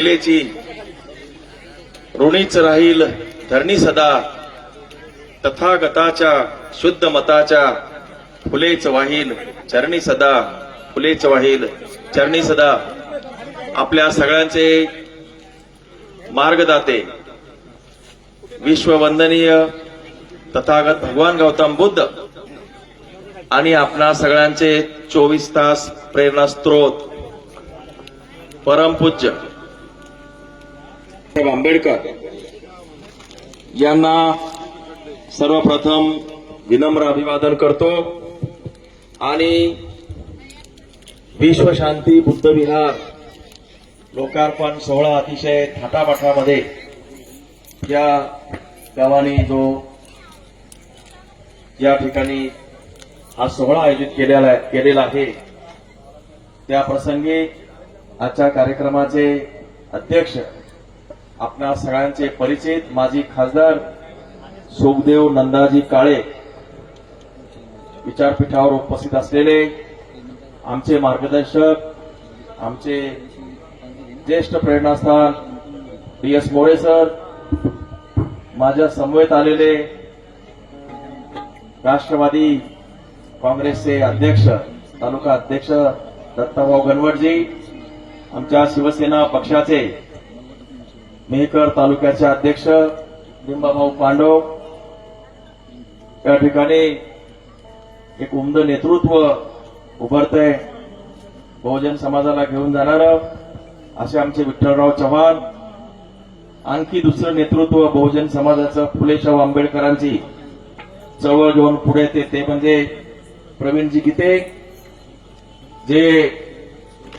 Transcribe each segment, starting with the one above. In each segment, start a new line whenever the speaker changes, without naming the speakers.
पंचशिलेची ऋणीच राहील धरणी सदा. तथागताच्या शुद्ध मताच्या फुलेच वाहील चरणी सदा. फुलेच वाहील चरणी सदा. आपल्या सगळ्यांचे मार्गदाते. विश्ववंदनीय तथागत भगवान गौतम बुद्ध आणि आपणा सगळ्यांचे चोवीस तास प्रेरणा स्त्रोत परमपूज्य. साहेब आंबेडकर यांना सर्वप्रथम विनम्र अभिवादन करतो आणि विश्वशांती बुद्धविहार लोकार्पण सोहळा अतिशय थाटामाटामध्ये या गावाने जो या ठिकाणी हा सोहळा आयोजित केलेला केलेला आहे. त्या प्रसंगी आजच्या कार्यक्रमाचे अध्यक्ष आपणा सगळ्यांचे परिचित माजी खासदार सुखदेव नंदाजी काळे विचारपीठावर उपस्थित असलेले आमचे मार्गदर्शक आमचे ज्येष्ठ प्रेरणास्थान डी एस मोरे सर माझ्या समवेत आलेले राष्ट्रवादी काँग्रेसचे अध्यक्ष तालुका अध्यक्ष दत्ताभाऊ गणवटजी आमच्या शिवसेना पक्षाचे मेहकर तालुक्याचे अध्यक्ष लिंबाभाऊ पांडव. या ठिकाणी एक उमद नेतृत्व उभरतंय. बहुजन समाजाला घेऊन जाणार असे आमचे विठ्ठलराव चव्हाण. आणखी दुसरं नेतृत्व बहुजन समाजाचं फुलेशाहू आंबेडकरांची. चळवळ घेऊन पुढे येते ते म्हणजे प्रवीणजी गीते. जे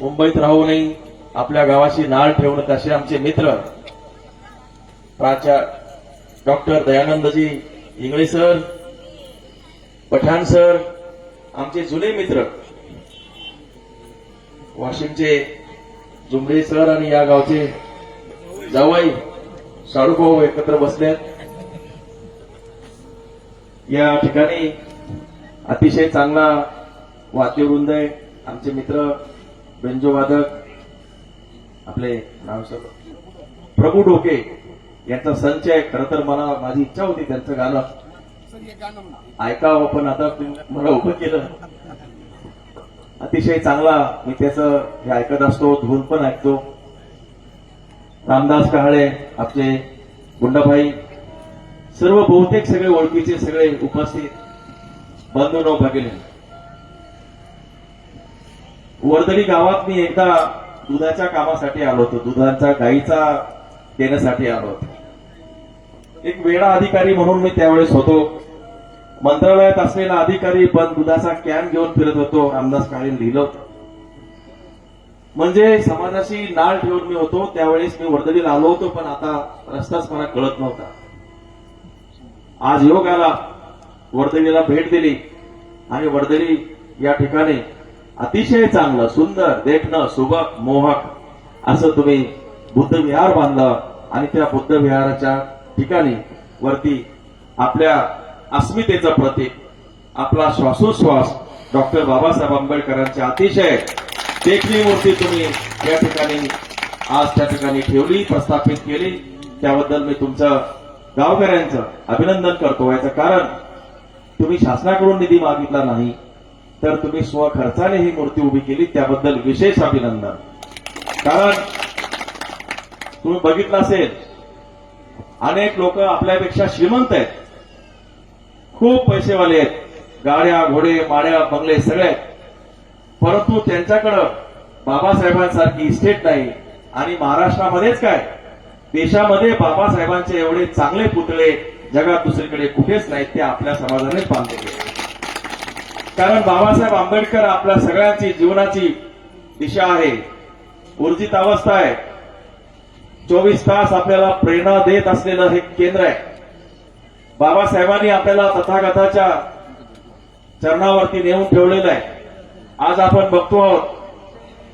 मुंबईत राहूनही आपल्या गावाशी नाळ ठेवणं असे आमचे मित्र प्राचार्य doctor Dayanandji Ingale sir Pathan sir आमचे जुने मित्र वाशिमचे जुमडे सर आणि या गावचे जावाई शाडूभाऊ एकत्र बसल्यात या ठिकाणी अतिशय चांगला वाद्यवृंद आहे. आमचे मित्र बेंजोवादक आपले नाव सर प्रभू डोके यांचा संच आहे. खरं तर मला माझी इच्छा होती त्यांचं गाणं. ऐकावं पण आता मला उभं केलं. अतिशय चांगला मी त्याचं हे ऐकत असतो धून पण ऐकतो. रामदास कहाळे आपले गुंडाभाई सर्व बहुतेक सगळे ओळखीचे सगळे उपस्थित बंधू न भगिनी. वर्दळी गावात मी एकदा दुधाच्या कामासाठी आलो होतो. दुधाचा गाईचा देण्यासाठी आलो. होतो एक वेळा अधिकारी म्हणून मी त्यावेळेस होतो. मंत्रालयात असलेला अधिकारी पण दुधाचा कॅन घेऊन फिरत होतो. रामदास काळे लिहिलं होतं. म्हणजे समाजाशी नाळ ठेवून मी होतो. त्यावेळेस मी वर्धडीला आलो होतो पण आता रस्ताच मला कळत नव्हता. आज योग आला. वर्दळीला भेट दिली. आणि वर्धडी या ठिकाणी अतिशय चांगलं सुंदर देखणं सुबक मोहक असं तुम्ही बुद्ध विहार बांधला आणि त्या बुद्ध विहाराच्या ठिकाणी वरती आपल्या अस्मितेचं प्रतीक आपला श्वासोश्वास डॉक्टर बाबासाहेब आंबेडकरांच्या अतिशय देखणी मूर्ती तुम्ही या ठिकाणी आज त्या ठिकाणी ठेवली प्रस्थापित केली. त्याबद्दल मी तुमचं गावकऱ्यांचं अभिनंदन करतो. याचं कारण तुम्ही शासनाकडून निधी मागितला नाही तर तुम्ही स्वखर्चाने ही मूर्ती उभी केली. त्याबद्दल विशेष अभिनंदन. कारण तुम्ही बघितलं असेल अनेक लोक आपल्यापेक्षा श्रीमंत आहेत. खूप पैसेवाले आहेत. गाड्या घोडे माड्या बंगले सगळे आहेत. परंतु त्यांच्याकडं बाबासाहेबांसारखी इस्टेट नाही. आणि महाराष्ट्रामध्येच काय? देशामध्ये बाबासाहेबांचे एवढे चांगले पुतळे जगात दुसरीकडे कुठेच नाहीत ते आपल्या समाजानेच बांधले गेले कारण बाबासाहेब आंबेडकर आपल्या सगळ्यांची जीवनाची दिशा आहे. ऊर्जित अवस्था आहे. चोवीस तास आपल्याला प्रेरणा देत असलेलं हे केंद्र आहे. बाबासाहेबांनी आपल्याला तथागताच्या चरणावरती नेऊन ठेवलेलं आहे. आज आपण बघतो आहोत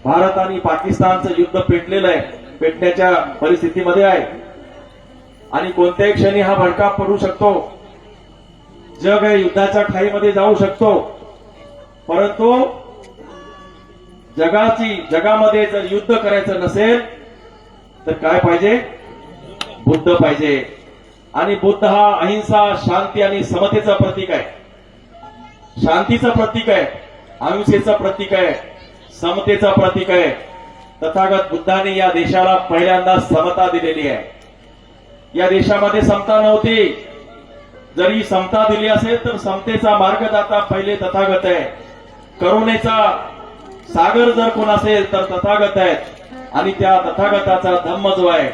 भारत आणि पाकिस्तानचं युद्ध पेटलेलं आहे पेटण्याच्या परिस्थितीमध्ये आहे. आणि कोणत्याही क्षणी हा भडका पडू शकतो. जग हे युद्धाच्या खाईमध्ये जाऊ शकतो. परंतु जगाची जगामध्ये जर युद्ध करायचं नसेल तर काय पाहिजे? बुद्ध पाहिजे. आणि बुद्ध हा अहिंसा शांती आणि समतेचं प्रतीक आहे. शांतीचं प्रतीक आहे अहिंसेचं प्रतीक आहे समतेचं प्रतीक आहे. तथागत बुद्धाने या देशाला पहिल्यांदा समता दिलेली आहे. या देशामध्ये समता नव्हती. जरी समता दिली असेल तर समतेचा मार्गदाता पहिले तथागत आहे. करुणेचा सागर जर कोण असेल तर तथागत आहेत. आणि त्या तथागताचा धम्म जो आहे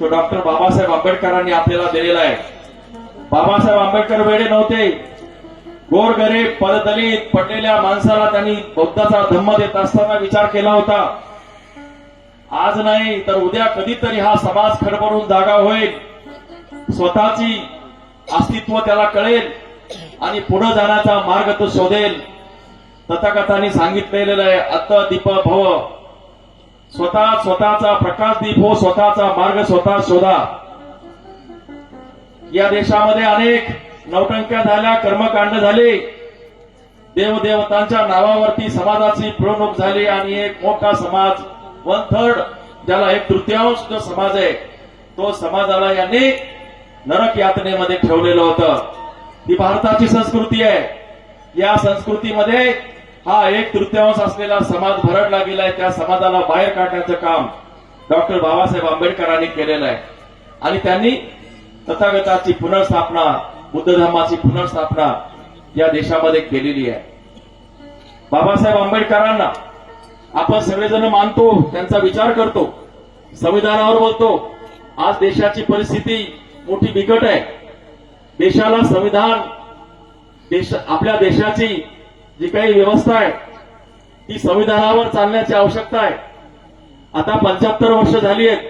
तो डॉक्टर बाबासाहेब आंबेडकरांनी आपल्याला दिलेला आहे. बाबासाहेब आंबेडकर वेळे नव्हते. गोरगरीब परदलित पडलेल्या माणसाला त्यांनी बौद्धाचा धम्म देत असताना विचार केला होता. आज नाही तर उद्या कधीतरी हा समाज खडबडून जागा होईल. स्वतःची अस्तित्व त्याला कळेल आणि पुढे जाण्याचा मार्ग तो शोधेल. तथागतांनी सांगितलेलं आहे अत्त दीप भव. स्वतः स्वतःचा प्रकाश दीप हो स्वतःचा मार्ग स्वतः शोधा. या देशामध्ये अनेक नवटंक्या झाल्या कर्मकांड झाले. देवदेवतांच्या नावावरती समाजाची पिळवणूक झाली आणि एक मोठा समाज वन थर्ड ज्याला एक तृतीयांश जो समाज आहे तो समाजाला यांनी नरक यातनेमध्ये ठेवलेलं होतं. ही भारताची संस्कृती आहे. या संस्कृतीमध्ये हा एक तृतीयांश असलेला समाज भरडला गेलाय त्या समाजाला बाहेर काढण्याचं काम डॉक्टर बाबासाहेब आंबेडकरांनी केलेलं आहे. आणि त्यांनी तथागताची पुनर्स्थापना बुद्ध धर्माची पुनर्स्थापना या देशामध्ये केलेली आहे. बाबासाहेब आंबेडकरांना आपण सगळेजण मानतो त्यांचा विचार करतो संविधानावर बोलतो आज देशाची परिस्थिती मोठी बिकट आहे. देशाला संविधान देश आपल्या देशाची जी काही व्यवस्था आहे ती संविधानावर चालण्याची आवश्यकता आहे. आता पंच्याहत्तर वर्ष झाली आहेत.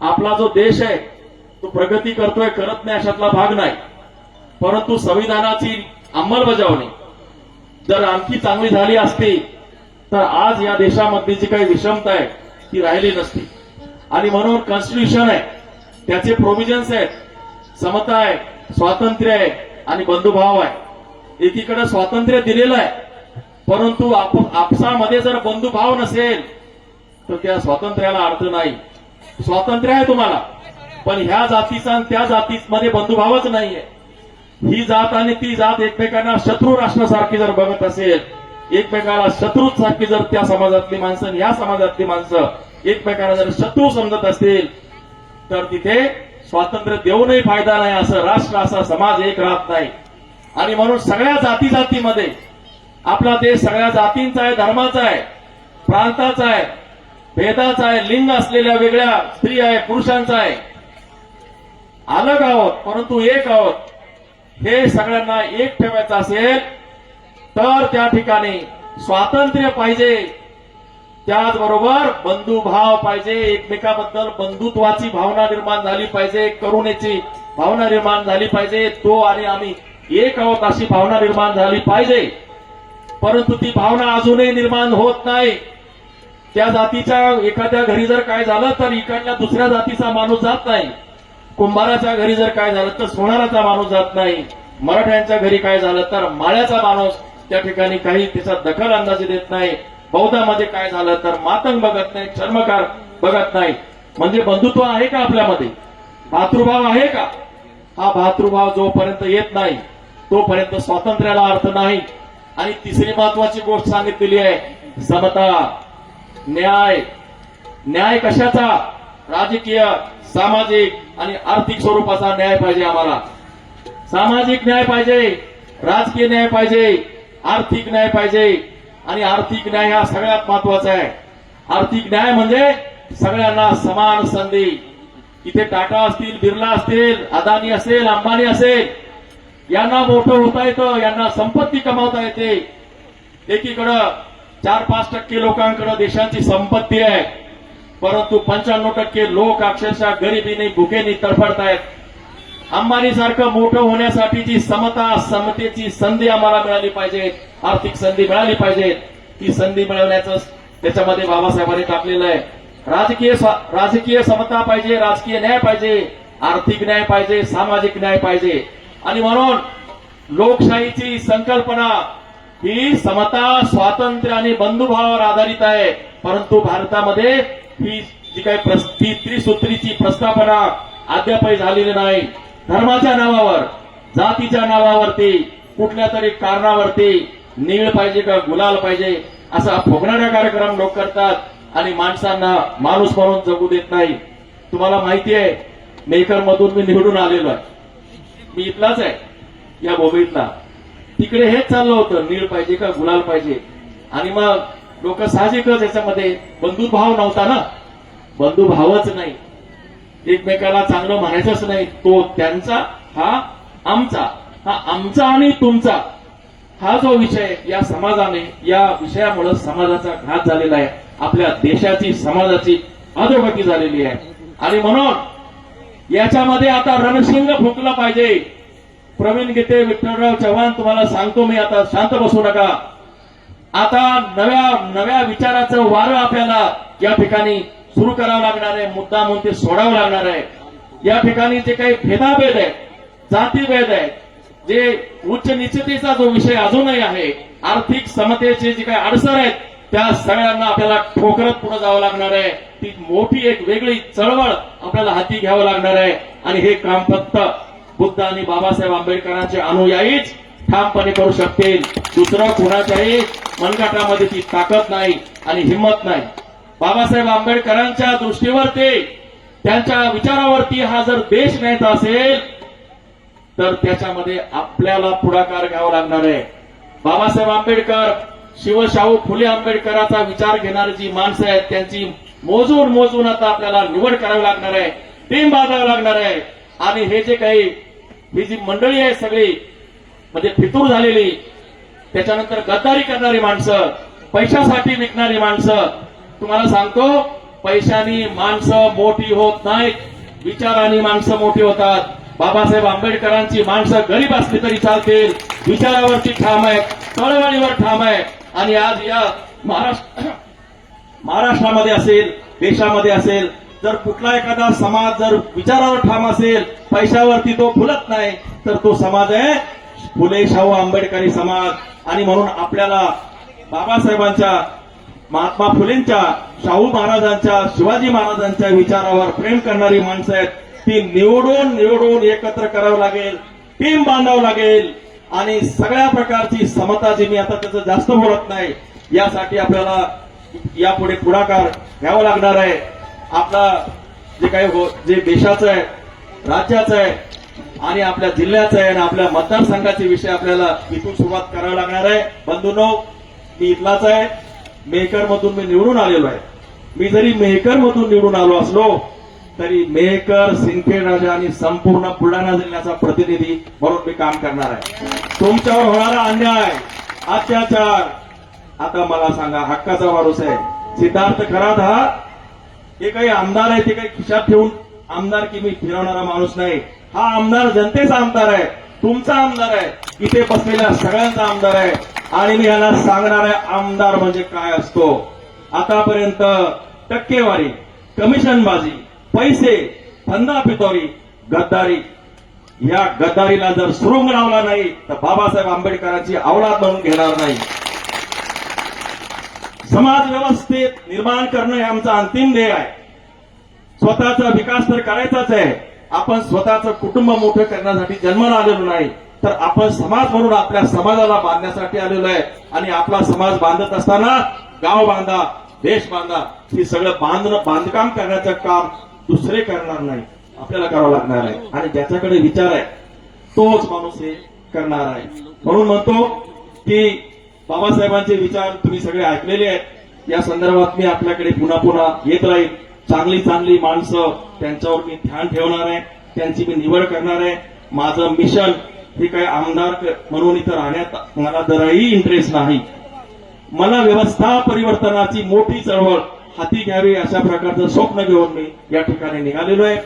आपला जो देश आहे तो प्रगती करतोय करत नाही अशातला भाग नाही. परंतु संविधानाची अंमलबजावणी जर आणखी चांगली झाली असती तर आज या देशामधली जी काही विषमता आहे ती राहिली नसती. आणि म्हणून कॉन्स्टिट्यूशन आहे त्याचे प्रोव्हिजन्स आहेत. समता आहे स्वातंत्र्य आहे आणि बंधुभाव आहे. एकीकडे स्वातंत्र्य दिलेलं आहे. परंतु आपसामध्ये जर बंधुभाव नसेल तर त्या स्वातंत्र्याला अर्थ नाही. स्वातंत्र्य आहे तुम्हाला. पण ह्या जातीचा त्या जातीमध्ये बंधुभावच नाहीये. ही जात आणि ती जात एकमेकांना शत्रू राष्ट्रासारखी जर बघत असेल एकमेकाला शत्रू सारखी जर त्या समाजातली माणसं आणि या समाजातली माणसं एकमेकांना जर शत्रू समजत असतील तर तिथे स्वातंत्र्य देऊनही फायदा नाही असं राष्ट्र असा समाज एक राहत नाही. आणि म्हणून सगळ्या जाती जातीमध्ये आपला देश सगळ्या जातींचा आहे धर्माचा आहे प्रांताचा आहे भेदाचा आहे लिंग असलेल्या वेगळ्या स्त्री आहे पुरुषांचा आहे. अलग आहोत परंतु एक आहोत. हे सगळ्यांना एक ठेवायचं असेल तर त्या ठिकाणी स्वातंत्र्य पाहिजे. त्याचबरोबर बंधुभाव पाहिजे एकमेकाबद्दल बंधुत्वाची भावना निर्माण झाली पाहिजे करुणेची भावना निर्माण झाली पाहिजे तो आणि आम्ही. एक आहोत अशी भावना निर्माण झाली पाहिजे? परंतु ती भावना अजूनही निर्माण होत नाही. त्या जातीच्या एखाद्या घरी जर काय झालं तर इकडल्या दुसऱ्या जातीचा माणूस जात नाही. कुंभाराच्या घरी जर काय झालं तर सोनाराचा माणूस जात नाही. मराठ्यांच्या घरी काय झालं तर माळ्याचा माणूस त्या ठिकाणी काही त्याचा दखल अंदाज देत नाही. बौद्धामध्ये काय झालं तर मातंग बघत नाही चर्मकार बघत नाही. म्हणजे बंधुत्व आहे का आपल्यामध्ये? भातृभाव आहे का? हा भातृभाव जोपर्यंत येत नाही तोपर्यंत स्वातंत्र्याला अर्थ नाही. आणि तिसरी महत्वाची गोष्ट सांगितलेली आहे. समता न्याय. न्याय कशाचा? राजकीय सामाजिक आणि आर्थिक स्वरूपाचा न्याय पाहिजे आम्हाला. सामाजिक न्याय पाहिजे राजकीय न्याय पाहिजे आर्थिक न्याय पाहिजे. आणि आर्थिक न्याय हा सगळ्यात महत्त्वाचा आहे. आर्थिक न्याय म्हणजे सगळ्यांना समान संधी. इथे टाटा असतील बिर्ला असतील अदानी असेल अंबानी असेल यांना मोठं होता येतं यांना संपत्ती कमावता येते. एकीकडं चार पाच टक्के लोकांकडे देशाची संपत्ती आहे. परंतु पंच्याण्णव टक्के लोक अक्षरशः गरिबीने भुकेने तडफडतायत. अंबानी सारखं मोठं होण्यासाठीची समता समतेची संधी आम्हाला मिळाली पाहिजे आर्थिक संधी मिळाली पाहिजे ती संधी मिळवण्याचं त्याच्यामध्ये बाबासाहेबांनी टाकलेलं आहे. राजकीय राजकीय समता पाहिजे राजकीय न्याय पाहिजे आर्थिक न्याय पाहिजे सामाजिक न्याय पाहिजे. आणि म्हणून लोकशाहीची संकल्पना ही समता स्वातंत्र्य आणि बंधुभावावर आधारित आहे. परंतु भारतामध्ये ही जी काही प्रस- ती त्रिसूत्रीची प्रस्थापना अद्यापही झालेली नाही. धर्माच्या नावावर जातीच्या नावावरती कुठल्या तरी कारणावरती नीळ पाहिजे का गुलाल पाहिजे असा फुगणारा कार्यक्रम लोक करतात आणि माणसांना माणूस म्हणून जगू देत नाही. तुम्हाला माहिती आहे मेकर मधून मी निवडून आलेलो आहे. मी इथलाच आहे या मुंबईतला तिकडे हेच चाललं होतं नीळ पाहिजे का गुलाल पाहिजे. आणि मग लोक साहजिकच याच्यामध्ये बंधुभाव नव्हता ना? बंधुभावच नाही. एकमेकाला चांगलं म्हणायचंच नाही. तो त्यांचा हा आमचा हा आमचा आणि तुमचा. हा जो विषय या समाजाने या विषयामुळे समाजाचा घात झालेला आहे. आपल्या देशाची समाजाची अधोगती झालेली आहे. आणि म्हणून याच्यामध्ये आता रणशिंग फुंकला पाहिजे. प्रवीण गीते विठ्ठलराव चव्हाण तुम्हाला सांगतो मी आता. शांत बसू नका. आता नव्या नव्या विचाराचं वारं आपल्याला या ठिकाणी सुरू करावं लागणार आहे मुद्दा म्हणून ते सोडावं लागणार आहे. या ठिकाणी जे काही भेदाभेद आहे जातीभेद आहे जे उच्च निश्चितीचा जो विषय अजूनही आहे आर्थिक समतेचे जे काही अडसर आहेत त्या सगळ्यांना आपल्याला ठोकरत पुढे जावं लागणार आहे. ती मोठी एक वेगळी चळवळ आपल्याला हाती घ्यावं लागणार आहे. आणि हे काम फक्त बुद्ध आणि बाबासाहेब आंबेडकरांचे अनुयायीच ठामपणे करू शकतील. दुसरं कुणाच्याही मनगटामध्ये ती ताकद नाही आणि हिंमत नाही. बाबासाहेब आंबेडकरांच्या दृष्टीवर ते त्यांच्या विचारावरती हा जर देश न्यायचा असेल तर त्याच्यामध्ये आपल्याला पुढाकार घ्यावा लागणार आहे. बाबासाहेब आंबेडकर शिवशाहू फुले आंबेडकरांचा विचार घेणारी जी माणसं आहेत त्यांची मोजून मोजून आता आपल्याला निवड करावी लागणार आहे टीम बांधावी लागणार आहे. आणि हे जे काही ही जी मंडळी आहे सगळी म्हणजे फितूर झालेली त्याच्यानंतर गद्दारी करणारी माणसं पैशासाठी विकणारी माणसं तुम्हाला सांगतो पैशानी माणसं मोठी होत नाहीत विचारांनी माणसं मोठी होतात. बाबासाहेब आंबेडकरांची माणसं गरीब असली तरी चालतील विचारावरची ठाम आहे चळवळीवर ठाम आहे आणि आज या महाराष्ट्र महाराष्ट्रामध्ये असेल देशामध्ये असेल जर कुठला एखादा समाज जर विचारावर ठाम असेल पैशावरती तो फुलत नाही तर तो समाज आहे फुले शाहू आंबेडकरी समाज. आणि म्हणून आपल्याला बाबासाहेबांच्या महात्मा फुलेंच्या शाहू महाराजांच्या शिवाजी महाराजांच्या विचारावर प्रेम करणारी माणसं आहेत. ती निवडून निवडून एकत्र करावं लागेल टीम बांधावं लागेल. आणि सगळ्या प्रकारची समता जी मी आता त्याचं जास्त बोलत नाही यासाठी आपल्याला यापुढे पुढाकार घ्यावा लागणार आहे. आपला जे काही हो जे देशाचं आहे राज्याचं आहे आणि आपल्या जिल्ह्याचं आहे आणि आपल्या मतदारसंघाचे विषय आपल्याला इथून सुरुवात करावी लागणार आहे. बंधूनो मी इथलाच आहे. मेहकर मधून मी निवडून आलेलो आहे. मी जरी मेहकर मधून निवडून आलो असलो तरी मेहकर सिंदखेड राजा आणि संपूर्ण बुलढाणा जिल्ह्याचा प्रतिनिधी म्हणून मी काम करणार आहे. तुमच्यावर होणारा अन्याय अत्याचार. आता मला सांगा हक्काचा माणूस आहे. सिद्धार्थ खरात हा? हे काही आमदार आहे ते काही खिशात ठेवून आमदार की मी फिरवणारा माणूस नाही. हा आमदार जनतेचा आमदार आहे. तुमचा आमदार आहे. इथे बसलेल्या सगळ्यांचा आमदार आहे. आणि मी याला सांगणार आहे आमदार म्हणजे काय असतो? आतापर्यंत टक्केवारी कमिशनबाजी पैसे धंदा पितोरी गद्दारी. या गद्दारीला जर सुरुंग लावला नाही तर बाबासाहेब आंबेडकरांची अवलाद म्हणून घेणार नाही. समाज व्यवस्थेत निर्माण करणं हे आमचं अंतिम ध्येय आहे. स्वतःचा विकास तर करायचाच आहे. आपण स्वतःचं कुटुंब मोठं करण्यासाठी जन्माला आलेलो नाही तर आपण समाज म्हणून आपल्या समाजाला बांधण्यासाठी आलेलो आहे. आणि आपला समाज बांधत असताना गाव बांधा देश बांधा हे सगळं बांधणं बांधकाम करण्याचं काम दुसरे करणार नाही. आपल्याला करावं लागणार आहे. आणि ज्याच्याकडे विचार आहे तोच माणूस हे करणार आहे. म्हणून म्हणतो की बाबासाहेबांचे विचार तुम्ही सगळे ऐकलेले आहेत. या संदर्भात मी आपल्याकडे पुन्हा पुन्हा येत राहील. चांगली चांगली माणसं त्यांच्यावर मी ध्यान ठेवणार आहे. त्यांची मी निवड करणार आहे. माझं मिशन हे काही आमदार म्हणून इथं राहण्यात मला जराही इंटरेस्ट नाही. मला व्यवस्था परिवर्तनाची मोठी चळवळ हाती घ्यावी अशा प्रकारचं स्वप्न घेऊन मी या ठिकाणी निघालेलो आहे.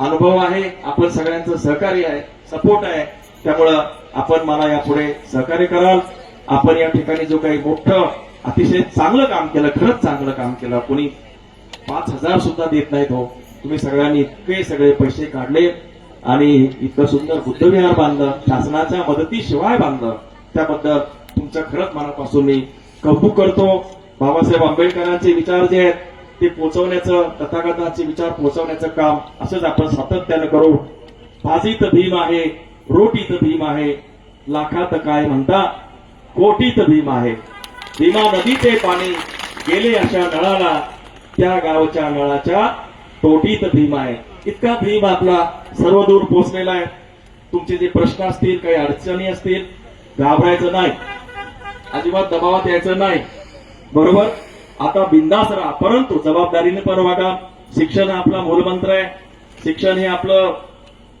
अनुभव आहे आपण सगळ्यांचं सहकार्य आहे सपोर्ट आहे. त्यामुळं आपण मला यापुढे सहकार्य कराल. आपण या ठिकाणी जो काही मोठं अतिशय चांगलं काम केलं खरंच चांगलं काम केलं कोणी पाच हजार सुद्धा देत नाहीत हो. तुम्ही सगळ्यांनी इतके सगळे पैसे काढले आणि इतकं सुंदर बुद्धविहार बांधलं शासनाच्या मदतीशिवाय बांधलं. त्याबद्दल तुमचं खरंच मनापासून मी कौतुक करतो. बाबासाहेब आंबेडकरांचे विचार जे आहेत ते पोचवण्याचं तथागतांचे विचार पोचवण्याचं काम असंच आपण सातत्यानं करू. भाजीत भीम आहे रोटीत भीम आहे लाखात काय म्हणता कोटीत भीम आहे. भीमा नदीचे पाणी गेले अशा नळाला त्या गावच्या नळाच्या तोटीत भीम आहे. इतका भीम आपला सर्वदूर पोचलेला आहे. तुमचे जे प्रश्न असतील काही अडचणी असतील घाबरायचं नाही. अजिबात दबावात यायचं नाही. बरोबर? आता बिंदास राहा. परंतु जबाबदारीने पण वागा. शिक्षण हा आपला मूलमंत्र आहे. शिक्षण हे आपलं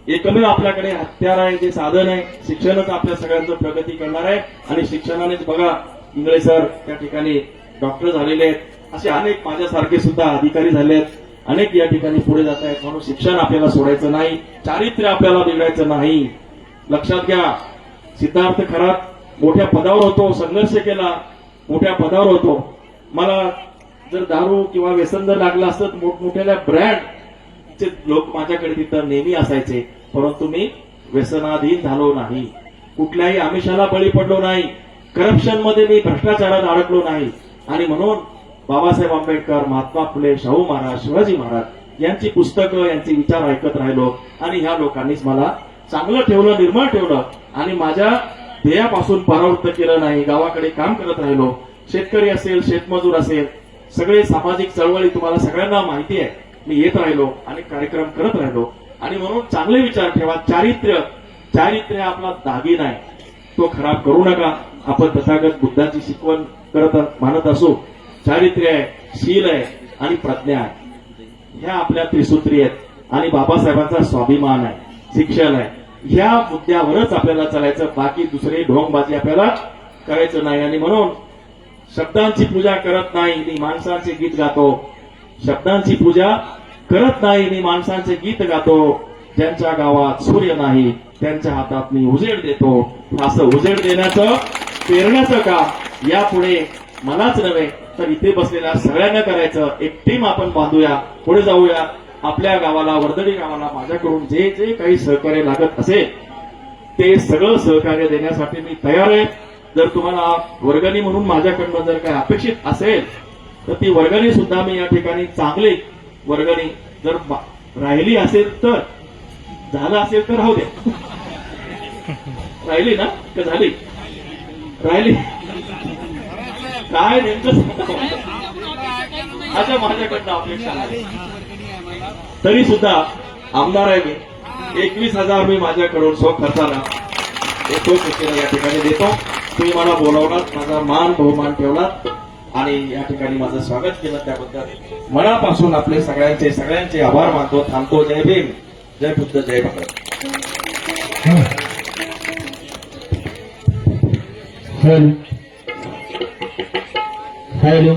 एकमेव आपल्याकडे हत्यार आहे जे साधन आहे. शिक्षणच आपल्या सगळ्यांचं प्रगती करणार आहे. आणि शिक्षणानेच बघा इंगळे सर त्या ठिकाणी डॉक्टर झालेले आहेत. असे अनेक माझ्यासारखे सुद्धा अधिकारी झाले आहेत. अनेक या ठिकाणी पुढे जात आहेत. म्हणून शिक्षण आपल्याला सोडायचं नाही. चारित्र्य आपल्याला बिघडायचं नाही. लक्षात घ्या. सिद्धार्थ खरात मोठ्या पदावर होतो संघर्ष केला. मोठ्या पदावर होतो. मला जर दारू किंवा व्यसन जर लागलं असतं तर मोठमोठ्या ब्रँडचे लोक माझ्याकडे तिथं नेहमी असायचे. परंतु मी व्यसनाधीन झालो नाही. कुठल्याही आमिषाला बळी पडलो नाही. करप्शनमध्ये मी भ्रष्टाचारात अडकलो नाही. आणि म्हणून बाबासाहेब आंबेडकर महात्मा फुले शाहू महाराज शिवाजी महाराज यांची पुस्तकं यांचे विचार ऐकत राहिलो. आणि ह्या लोकांनीच मला चांगलं ठेवलं निर्मळ ठेवलं. आणि माझ्या ध्येयापासून परावृत्त केलं नाही गावाकडे काम करत राहिलो. शेतकरी असेल शेतमजूर असेल सगळे सामाजिक चळवळी तुम्हाला सगळ्यांना माहिती आहे. मी येत राहिलो आणि कार्यक्रम करत राहिलो. आणि म्हणून चांगले विचार ठेवा. चारित्र्य चारित्र्य हा आपला दागिन आहे तो खराब करू नका. आपण तथागत बुद्धाची शिकवण करत मानत असो. चारित्र्य आहे शील आहे आणि प्रज्ञा आहे. ह्या आपल्या त्रिसूत्री आहेत. आणि बाबासाहेबांचा स्वाभिमान आहे. शिक्षण आहे. ह्या मुद्द्यावरच आपल्याला चालायचं बाकी दुसरे ढोंगबाजी आपल्याला करायचं नाही. आणि म्हणून शब्दांची पूजा करत नाही मी माणसांचे गीत गातो. शब्दांची पूजा करत नाही मी माणसांचे गीत गातो. ज्यांच्या गावात सूर्य नाही त्यांच्या हातात मी उजेड देतो. असं उजेड देण्याचं पेरण्याचं काम यापुढे मलाच नव्हे तर इथे बसलेल्या सगळ्यांना करायचं. एक टीम आपण बांधूया पुढे जाऊया. आपल्या गावाला वर्दडी गावाला माझ्याकडून जे जे काही सहकार्य लागत असेल ते सगळं सहकार्य देण्यासाठी मी तयार आहे. जर तुम्हाला वर्गणी म्हणून माझ्याकडनं जर काही अपेक्षित असेल तर ती वर्गणी सुद्धा मी या ठिकाणी चांगली वर्गणी जर राहिली असेल तर झालं असेल तर राहू दे. राहिली ना? का झाली? राहिली. काय नेमकं? अशा माझ्याकडनं अपेक्षा तरी सुद्धा आमदार आहे मी. एकवीस हजार मी माझ्याकडून सो खर्चाला एक या ठिकाणी देतो. तुम्ही मला बोलावलात माझा मान बहुमान ठेवलात आणि या ठिकाणी माझं स्वागत केलं. त्याबद्दल मनापासून आपले सगळ्यांचे सगळ्यांचे आभार मानतो थांबतो. जय भीम. जय बुद्ध जय भारत
हॅलो. हॅलो.